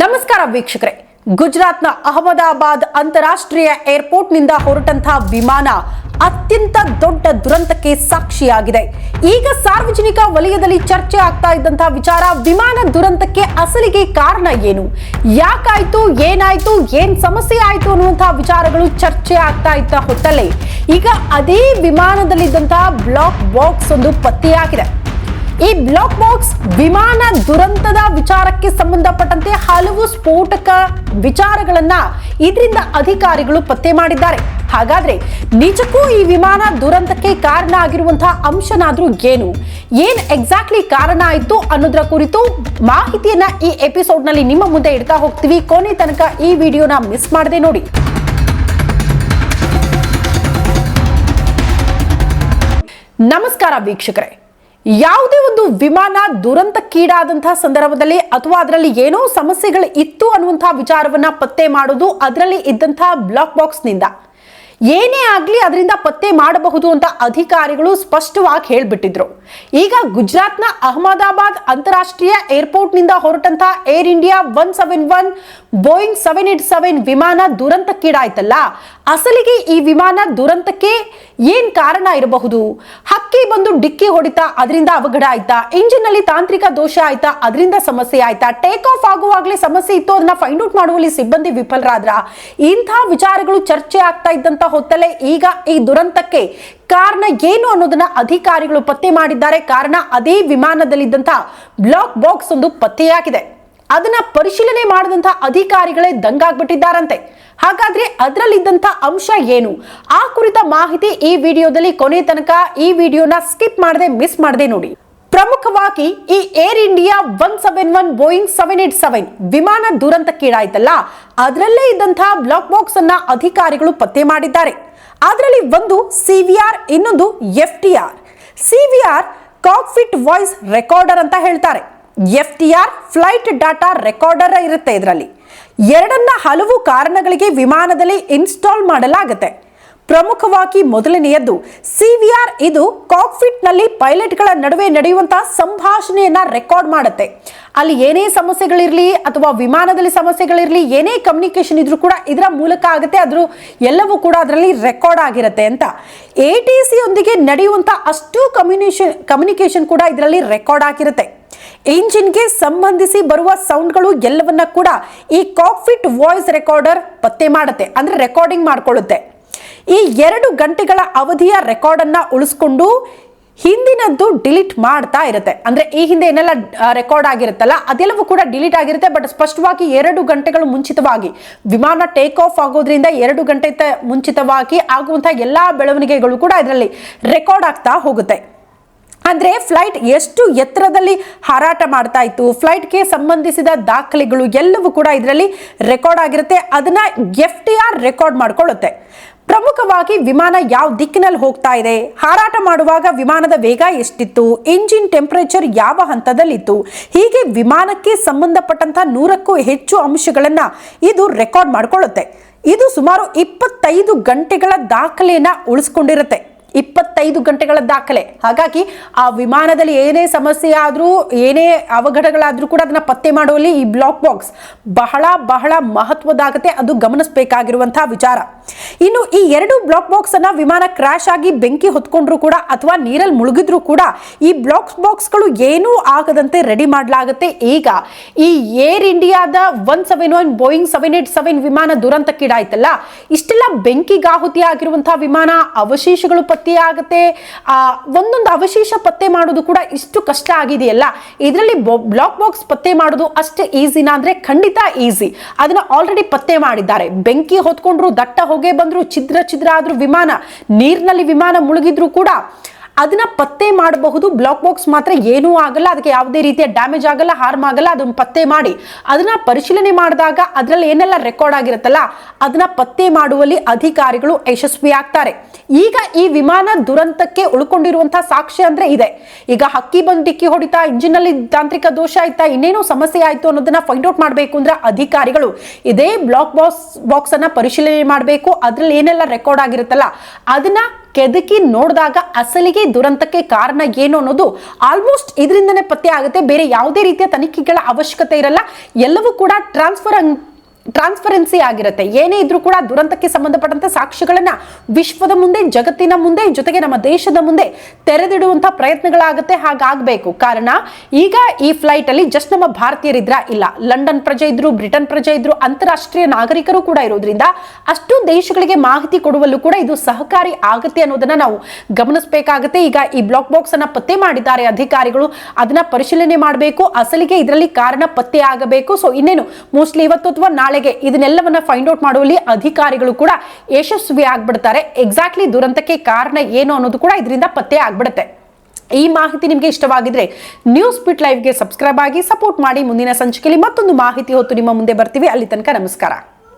ನಮಸ್ಕಾರ ವೀಕ್ಷಕರೇ. ಗುಜರಾತ್ನ ಅಹಮದಾಬಾದ್ ಅಂತಾರಾಷ್ಟ್ರೀಯ ಏರ್ಪೋರ್ಟ್ನಿಂದ ಹೊರಟಂತಹ ವಿಮಾನ ಅತ್ಯಂತ ದೊಡ್ಡ ದುರಂತಕ್ಕೆ ಸಾಕ್ಷಿಯಾಗಿದೆ. ಈಗ ಸಾರ್ವಜನಿಕ ವಲಯದಲ್ಲಿ ಚರ್ಚೆ ಆಗ್ತಾ ಇದ್ದಂತಹ ವಿಚಾರ ವಿಮಾನ ದುರಂತಕ್ಕೆ ಅಸಲಿಗೆ ಕಾರಣ ಏನು? ಯಾಕಾಯ್ತು, ಏನಾಯ್ತು, ಏನ್ ಸಮಸ್ಯೆ ಆಯ್ತು ಅನ್ನುವಂತಹ ವಿಚಾರಗಳು ಚರ್ಚೆ ಆಗ್ತಾ ಇದ್ದ ಹೊತ್ತಲ್ಲೇ ಈಗ ಅದೇ ವಿಮಾನದಲ್ಲಿದ್ದಂತಹ ಬ್ಲಾಕ್ ಬಾಕ್ಸ್ ಒಂದು ಪತ್ತೆಯಾಗಿದೆ. ಈ ಬ್ಲಾಕ್ ಬಾಕ್ಸ್ ವಿಮಾನ ದುರಂತದ ವಿಚಾರಕ್ಕೆ ಸಂಬಂಧಪಟ್ಟಂತೆ ಹಲವು ಸ್ಫೋಟಕ ವಿಚಾರಗಳನ್ನ ಇದರಿಂದ ಅಧಿಕಾರಿಗಳು ಪತ್ತೆ ಮಾಡಿದ್ದಾರೆ. ಹಾಗಾದ್ರೆ ನಿಜಕ್ಕೂ ಈ ವಿಮಾನ ದುರಂತಕ್ಕೆ ಕಾರಣ ಆಗಿರುವಂತಹ ಅಂಶನಾದ್ರೂ ಏನು? ಏನ್ ಎಕ್ಸಾಕ್ಟ್ಲಿ ಕಾರಣ ಆಯ್ತು ಅನ್ನೋದ್ರ ಕುರಿತು ಮಾಹಿತಿಯನ್ನ ಈ ಎಪಿಸೋಡ್ನಲ್ಲಿ ನಿಮ್ಮ ಮುಂದೆ ಇಡ್ತಾ ಹೋಗ್ತೀವಿ. ಕೊನೆ ತನಕ ಈ ವಿಡಿಯೋನ ಮಿಸ್ ಮಾಡದೆ ನೋಡಿ. ನಮಸ್ಕಾರ ವೀಕ್ಷಕರೇ. ಯಾವುದೇ ಒಂದು ವಿಮಾನ ದುರಂತಕ್ಕೀಡಾದಂತಹ ಸಂದರ್ಭದಲ್ಲಿ ಅಥವಾ ಅದರಲ್ಲಿ ಏನೋ ಸಮಸ್ಯೆಗಳು ಇತ್ತು ಅನ್ನುವಂತಹ ವಿಚಾರವನ್ನ ಪತ್ತೆ ಮಾಡೋದು ಅದರಲ್ಲಿ ಇದ್ದಂತಹ ಬ್ಲಾಕ್ ಬಾಕ್ಸ್ನಿಂದ. ಏನೇ ಆಗಲಿ ಅದರಿಂದ ಪತ್ತೆ ಮಾಡಬಹುದು ಅಂತ ಅಧಿಕಾರಿಗಳು ಸ್ಪಷ್ಟವಾಗಿ ಹೇಳ್ಬಿಟ್ಟಿದ್ರು. ಈಗ ಗುಜರಾತ್ನ ಅಹಮದಾಬಾದ್ ಅಂತಾರಾಷ್ಟ್ರೀಯ ಏರ್ಪೋರ್ಟ್ನಿಂದ ಹೊರಟಂತಹ Air India one seven one Boeing seven eight seven ವಿಮಾನ ದುರಂತಕ್ಕೀಡಾಯ್ತಲ್ಲ? ಅಸಲಿಗೆ ಈ ವಿಮಾನ ದುರಂತಕ್ಕೆ ಏನ್ ಕಾರಣ ಇರಬಹುದು? ಹಕ್ಕಿ ಬಂದು ಡಿಕ್ಕಿ ಹೊಡಿತಾ, ಅದರಿಂದ ಅವಘಡ ಆಯ್ತಾ? ಇಂಜಿನ್ ಅಲ್ಲಿ ತಾಂತ್ರಿಕ ದೋಷ ಆಯ್ತಾ? ಅದರಿಂದ ಸಮಸ್ಯೆ ಆಯ್ತಾ? ಟೇಕ್ ಆಫ್ ಆಗುವಾಗಲೇ ಸಮಸ್ಯೆ ಇತ್ತು, ಅದನ್ನ ಫೈಂಡ್ ಔಟ್ ಮಾಡುವಲ್ಲಿ ಸಿಬ್ಬಂದಿ ವಿಫಲರಾದ್ರ? ಇಂತಹ ವಿಚಾರಗಳು ಚರ್ಚೆ ಆಗ್ತಾ ಇದ್ದಂತ ಹೊತ್ತಲ್ಲೇ ಈಗ ಈ ದುರಂತಕ್ಕೆ ಕಾರಣ ಏನು ಅನ್ನೋದನ್ನ ಅಧಿಕಾರಿಗಳು ಪತ್ತೆ ಮಾಡಿದ್ದಾರೆ. ಕಾರಣ ಅದೇ ವಿಮಾನದಲ್ಲಿದ್ದಂತಹ ಬ್ಲಾಕ್ ಬಾಕ್ಸ್ ಒಂದು ಪತ್ತೆಯಾಗಿದೆ. ಅದನ್ನ ಪರಿಶೀಲನೆ ಮಾಡಿದಂತಹ ಅಧಿಕಾರಿಗಳೇ ದಂಗಾಗ್ಬಿಟ್ಟಿದ್ದಾರಂತೆ. ಹಾಗಾದ್ರೆ ಅದರಲ್ಲಿದ್ದಂಥ ಅಂಶ ಏನು? ಆ ಕುರಿತ ಮಾಹಿತಿ ಈ ವಿಡಿಯೋದಲ್ಲಿ ಕೊನೆ ತನಕ ಈ ವಿಡಿಯೋನ ಸ್ಕಿಪ್ ಮಾಡದೆ ಮಿಸ್ ಮಾಡದೆ ನೋಡಿ. ಪ್ರಮುಖವಾಗಿ ಈ Air India one seven one Boeing seven eight seven ವಿಮಾನ ದುರಂತಕ್ಕೀಡಾಯ್ತಲ್ಲ? ಅದರಲ್ಲೇ ಇದ್ದಂತಹ ಬ್ಲಾಕ್ ಬಾಕ್ಸ್ ಅನ್ನ ಅಧಿಕಾರಿಗಳು ಪತ್ತೆ ಮಾಡಿದ್ದಾರೆ. ಅದರಲ್ಲಿ ಒಂದು ಸಿವಿಆರ್ ಇನ್ನೊಂದು F T R. CVR cockpit voice recorder ಅಂತ ಹೇಳ್ತಾರೆ. F T R flight data recorder ಇರುತ್ತೆ ಇದರಲ್ಲಿ. ಎರಡನ್ನ ಹಲವು ಕಾರಣಗಳಿಗೆ ವಿಮಾನದಲ್ಲಿ ಇನ್ಸ್ಟಾಲ್ ಮಾಡಲಾಗುತ್ತೆ. ಪ್ರಮುಖವಾಗಿ ಮೊದಲನೆಯದ್ದು ಸಿವಿಆರ್ ಇದು ಕಾಕ್ಫಿಟ್ನಲ್ಲಿ ಪೈಲಟ್ಗಳ ನಡುವೆ ನಡೆಯುವಂತಹ ಸಂಭಾಷಣೆಯನ್ನ ರೆಕಾರ್ಡ್ ಮಾಡುತ್ತೆ. ಅಲ್ಲಿ ಏನೇ ಸಮಸ್ಯೆಗಳಿರಲಿ ಅಥವಾ ವಿಮಾನದಲ್ಲಿ ಸಮಸ್ಯೆಗಳಿರಲಿ, ಏನೇ ಕಮ್ಯುನಿಕೇಶನ್ ಇದ್ರೂ ಕೂಡ ಇದರ ಮೂಲಕ ಆಗುತ್ತೆ. ಅದ್ರ ಎಲ್ಲವೂ ಕೂಡ ಅದರಲ್ಲಿ ರೆಕಾರ್ಡ್ ಆಗಿರುತ್ತೆ ಅಂತ. ಎ ಟಿ ಯೊಂದಿಗೆ ನಡೆಯುವಂತ ಅಷ್ಟು ಕಮ್ಯುನಿಕೇಶನ್ ಕಮ್ಯುನಿಕೇಶನ್ ಕೂಡ ಇದರಲ್ಲಿ ರೆಕಾರ್ಡ್ ಆಗಿರುತ್ತೆ. ಇಂಜಿನ್ಗೆ ಸಂಬಂಧಿಸಿ ಬರುವ ಸೌಂಡ್ಗಳು ಎಲ್ಲವನ್ನ ಕೂಡ ಈ ಕಾಕ್ಫಿಟ್ ವಾಯ್ಸ್ ರೆಕಾರ್ಡರ್ ಪತ್ತೆ ಮಾಡುತ್ತೆ. ಅಂದ್ರೆ ರೆಕಾರ್ಡಿಂಗ್ ಮಾಡ್ಕೊಳ್ಳುತ್ತೆ. ಈ ಎರಡು ಗಂಟೆಗಳ ಅವಧಿಯ ರೆಕಾರ್ಡ್ ಅನ್ನ ಉಳಿಸ್ಕೊಂಡು ಹಿಂದಿನದ್ದು ಡಿಲೀಟ್ ಮಾಡ್ತಾ ಇರುತ್ತೆ. ಅಂದ್ರೆ ಈ ಹಿಂದೆ ಏನೆಲ್ಲ ರೆಕಾರ್ಡ್ ಆಗಿರುತ್ತಲ್ಲ, ಅದೆಲ್ಲವೂ ಕೂಡ ಡಿಲೀಟ್ ಆಗಿರುತ್ತೆ. ಬಟ್ ಸ್ಪಷ್ಟವಾಗಿ ಎರಡು ಗಂಟೆಗಳು ಮುಂಚಿತವಾಗಿ, ವಿಮಾನ ಟೇಕ್ ಆಫ್ ಆಗೋದ್ರಿಂದ ಎರಡು ಗಂಟೆ ಮುಂಚಿತವಾಗಿ ಆಗುವಂತಹ ಎಲ್ಲಾ ಬೆಳವಣಿಗೆಗಳು ಕೂಡ ಇದರಲ್ಲಿ ರೆಕಾರ್ಡ್ ಆಗ್ತಾ ಹೋಗುತ್ತೆ. ಅಂದ್ರೆ ಫ್ಲೈಟ್ ಎಷ್ಟು ಎತ್ತರದಲ್ಲಿ ಹಾರಾಟ ಮಾಡ್ತಾ ಇತ್ತು, ಫ್ಲೈಟ್ಗೆ ಸಂಬಂಧಿಸಿದ ದಾಖಲೆಗಳು ಎಲ್ಲವೂ ಕೂಡ ಇದರಲ್ಲಿ ರೆಕಾರ್ಡ್ ಆಗಿರುತ್ತೆ. ಅದನ್ನ ಎಫ್ ಟಿ ಆರ್ ರೆಕಾರ್ಡ್ ಮಾಡ್ಕೊಳ್ಳುತ್ತೆ. ಪ್ರಮುಖವಾಗಿ ವಿಮಾನ ಯಾವ ದಿಕ್ಕಿನಲ್ಲಿ ಹೋಗ್ತಾ ಇದೆ? ಹಾರಾಟ ಮಾಡುವಾಗ ವಿಮಾನದ ವೇಗ ಎಷ್ಟಿತ್ತು? ಇಂಜಿನ್ ಟೆಂಪರೇಚರ್ ಯಾವ ಹಂತದಲ್ಲಿತ್ತು? ಹೀಗೆ ವಿಮಾನಕ್ಕೆ ಸಂಬಂಧಪಟ್ಟಂತಹ ನೂರಕ್ಕೂ ಹೆಚ್ಚು ಅಂಶಗಳನ್ನ ಇದು ರೆಕಾರ್ಡ್ ಮಾಡಿಕೊಳ್ಳುತ್ತೆ. ಇದು ಸುಮಾರು ಇಪ್ಪತ್ತೈದು ಗಂಟೆಗಳ ದಾಖಲೆಯನ್ನ ಉಳಿಸ್ಕೊಂಡಿರುತ್ತೆ. ಇಪ್ಪತ್ತೈದು ಗಂಟೆಗಳ ದಾಖಲೆ. ಹಾಗಾಗಿ ಆ ವಿಮಾನದಲ್ಲಿ ಏನೇ ಸಮಸ್ಯೆ ಆದರೂ, ಏನೇ ಅವಘಡಗಳಾದರೂ ಕೂಡ ಅದನ್ನ ಪತ್ತೆ ಮಾಡುವಲ್ಲಿ ಈ ಬ್ಲಾಕ್ ಬಾಕ್ಸ್ ಬಹಳ ಬಹಳ ಮಹತ್ವದಾಗತ್ತೆ. ಅದು ಗಮನಿಸಬೇಕಾಗಿರುವಂತಹ ವಿಚಾರ. ಇನ್ನು ಈ ಎರಡು ಬ್ಲಾಕ್ ಬಾಕ್ಸ್ ಅನ್ನ ವಿಮಾನ ಕ್ರಾಶ್ ಆಗಿ ಬೆಂಕಿ ಹೊತ್ಕೊಂಡ್ರು ಕೂಡ ಅಥವಾ ನೀರಲ್ಲಿ ಮುಳುಗಿದ್ರು ಕೂಡ ಈ ಬ್ಲಾಕ್ ಬಾಕ್ಸ್ಗಳು ಏನೂ ಆಗದಂತೆ ರೆಡಿ ಮಾಡಲಾಗುತ್ತೆ. ಈಗ ಈ ಏರ್ ಇಂಡಿಯಾದ one seven one, Boeing seven eight seven ವಿಮಾನ ದುರಂತಕ್ಕೀಡಾಯ್ತಲ್ಲ, ಇಷ್ಟೆಲ್ಲ ಬೆಂಕಿಗಾಹುತಿ ಆಗಿರುವಂತಹ ವಿಮಾನ ಅವಶೇಷಗಳು ಪತ್ತೆಯಾಗುತ್ತೆ. ಆ, ಒಂದೊಂದು ಅವಶೇಷ ಪತ್ತೆ ಮಾಡೋದು ಕೂಡ ಇಷ್ಟು ಕಷ್ಟ ಆಗಿದೆಯಲ್ಲ? ಇದರಲ್ಲಿ ಬ್ಲಾಕ್ ಬಾಕ್ಸ್ ಪತ್ತೆ ಮಾಡೋದು ಅಷ್ಟೇ ಈಸಿನಾ ಅಂದ್ರೆ ಖಂಡಿತ ಈಸಿ ಅದನ್ನ ಆಲ್ರೆಡಿ ಪತ್ತೆ ಮಾಡಿದ್ದಾರೆ. ಬೆಂಕಿ ಹೊತ್ಕೊಂಡ್ರು ದಟ್ಟ ಹೊಗೆ ಬಂದ್ರು, ಛಿದ್ರ ಛಿದ್ರ ಆದ್ರೂ ವಿಮಾನ, ನೀರಿನಲ್ಲಿ ವಿಮಾನ ಮುಳುಗಿದ್ರು ಕೂಡ ಅದನ್ನ ಪತ್ತೆ ಮಾಡಬಹುದು. ಬ್ಲಾಕ್ ಬಾಕ್ಸ್ ಮಾತ್ರ ಏನೂ ಆಗಲ್ಲ, ಅದಕ್ಕೆ ಯಾವುದೇ ರೀತಿಯ ಡ್ಯಾಮೇಜ್ ಆಗಲ್ಲ, ಹಾರ್ಮ್ ಆಗಲ್ಲ, ಅದನ್ನ ಪತ್ತೆ ಮಾಡಿ. ಅದನ್ನ ಪರಿಶೀಲನೆ ಮಾಡಿದಾಗ ಅದರಲ್ಲಿ ಏನೆಲ್ಲ ರೆಕಾರ್ಡ್ ಆಗಿರುತ್ತಲ್ಲ, ಅದನ್ನ ಪತ್ತೆ ಮಾಡುವಲ್ಲಿ ಅಧಿಕಾರಿಗಳು ಯಶಸ್ವಿ ಆಗ್ತಾರೆ. ಈಗ ಈ ವಿಮಾನ ದುರಂತಕ್ಕೆ ಉಳ್ಕೊಂಡಿರುವಂತಹ ಸಾಕ್ಷ್ಯ ಅಂದ್ರೆ ಇದೆ. ಈಗ ಹಕ್ಕಿ ಬಂದು ಡಿಕ್ಕಿ ಹೊಡಿತಾ ಇಂಜಿನ್ ಅಲ್ಲಿ ತಾಂತ್ರಿಕ ದೋಷ ಆಯ್ತಾ, ಇನ್ನೇನೋ ಸಮಸ್ಯೆ ಆಯ್ತು ಅನ್ನೋದನ್ನ ಫೈಂಡ್ ಔಟ್ ಮಾಡಬೇಕು ಅಂದ್ರೆ ಅಧಿಕಾರಿಗಳು. ಇದೇ ಬ್ಲಾಕ್ ಬಾಕ್ಸ್ ಬಾಕ್ಸ್ ಅನ್ನ ಪರಿಶೀಲನೆ ಮಾಡಬೇಕು, ಅದ್ರಲ್ಲಿ ಏನೆಲ್ಲ ರೆಕಾರ್ಡ್ ಆಗಿರುತ್ತಲ್ಲ, ಅದನ್ನ ಕೆದಕಿ ನೋಡಿದಾಗ ಅಸಲಿಗೆ ದುರಂತಕ್ಕೆ ಕಾರಣ ಏನು ಅನ್ನೋದು ಆಲ್ಮೋಸ್ಟ್ ಇದರಿಂದನೇ ಪತ್ತೆ ಆಗುತ್ತೆ. ಬೇರೆ ಯಾವುದೇ ರೀತಿಯ ತನಿಖೆಗಳ ಅವಶ್ಯಕತೆ ಇರಲ್ಲ. ಎಲ್ಲವೂ ಕೂಡ ಟ್ರಾನ್ಸ್ಫರ್ ಟ್ರಾನ್ಸ್ಪರೆನ್ಸಿ ಆಗಿರುತ್ತೆ. ಏನೇ ಇದ್ರೂ ಕೂಡ ದುರಂತಕ್ಕೆ ಸಂಬಂಧಪಟ್ಟಂತ ಸಾಕ್ಷ್ಯಗಳನ್ನ ವಿಶ್ವದ ಮುಂದೆ, ಜಗತ್ತಿನ ಮುಂದೆ, ಜೊತೆಗೆ ನಮ್ಮ ದೇಶದ ಮುಂದೆ ತೆರೆದಿಡುವಂತ ಪ್ರಯತ್ನಗಳಾಗುತ್ತೆ, ಹಾಗಾಗಬೇಕು. ಕಾರಣ, ಈಗ ಈ ಫ್ಲೈಟ್ ಅಲ್ಲಿ ಜಸ್ಟ್ ನಮ್ಮ ಭಾರತೀಯರಿದ್ರ ಇಲ್ಲ. ಲಂಡನ್ ಪ್ರಜೆ ಇದ್ರು, ಬ್ರಿಟನ್ ಪ್ರಜೆ ಇದ್ರು, ಅಂತಾರಾಷ್ಟ್ರೀಯ ನಾಗರಿಕರು ಕೂಡ ಇರೋದ್ರಿಂದ ಅಷ್ಟು ದೇಶಗಳಿಗೆ ಮಾಹಿತಿ ಕೊಡುವಲ್ಲೂ ಕೂಡ ಇದು ಸಹಕಾರಿ ಆಗುತ್ತೆ ಅನ್ನೋದನ್ನ ನಾವು ಗಮನಿಸಬೇಕಾಗುತ್ತೆ. ಈಗ ಈ ಬ್ಲಾಕ್ ಬಾಕ್ಸ್ ಅನ್ನ ಪತ್ತೆ ಮಾಡಿದ್ದಾರೆ ಅಧಿಕಾರಿಗಳು. ಅದನ್ನ ಪರಿಶೀಲನೆ ಮಾಡಬೇಕು. ಅಸಲಿಗೆ ಇದರಲ್ಲಿ ಕಾರಣ ಪತ್ತೆ ಆಗಬೇಕು. ಸೊ ಇನ್ನೇನು ಮೋಸ್ಟ್ಲಿ ಇವತ್ತು ಅಥವಾ ನಾಳೆಗೆ ಇದನ್ನೆಲ್ಲವನ್ನ ಫೈಂಡ್ ಔಟ್ ಮಾಡುವಲ್ಲಿ ಅಧಿಕಾರಿಗಳು ಕೂಡ ಯಶಸ್ವಿ ಆಗ್ಬಿಡ್ತಾರೆ. ಎಕ್ಸಾಕ್ಟ್ಲಿ ದುರಂತಕ್ಕೆ ಕಾರಣ ಏನು ಅನ್ನೋದು ಕೂಡ ಇದರಿಂದ ಪತ್ತೆ ಆಗ್ಬಿಡುತ್ತೆ. ಈ ಮಾಹಿತಿ ನಿಮಗೆ ಇಷ್ಟವಾಗಿದ್ರೆ ನ್ಯೂಸ್ ಬಿಟ್ ಲೈವ್ಗೆ ಸಬ್ಸ್ಕ್ರೈಬ್ ಆಗಿ ಸಪೋರ್ಟ್ ಮಾಡಿ ಮುಂದಿನ ಸಂಚಿಕೆಯಲ್ಲಿ ಮತ್ತೊಂದು ಮಾಹಿತಿ ಹೊತ್ತು ನಿಮ್ಮ ಮುಂದೆ ಬರ್ತೀವಿ. ಅಲ್ಲಿ ತನಕ ನಮಸ್ಕಾರ.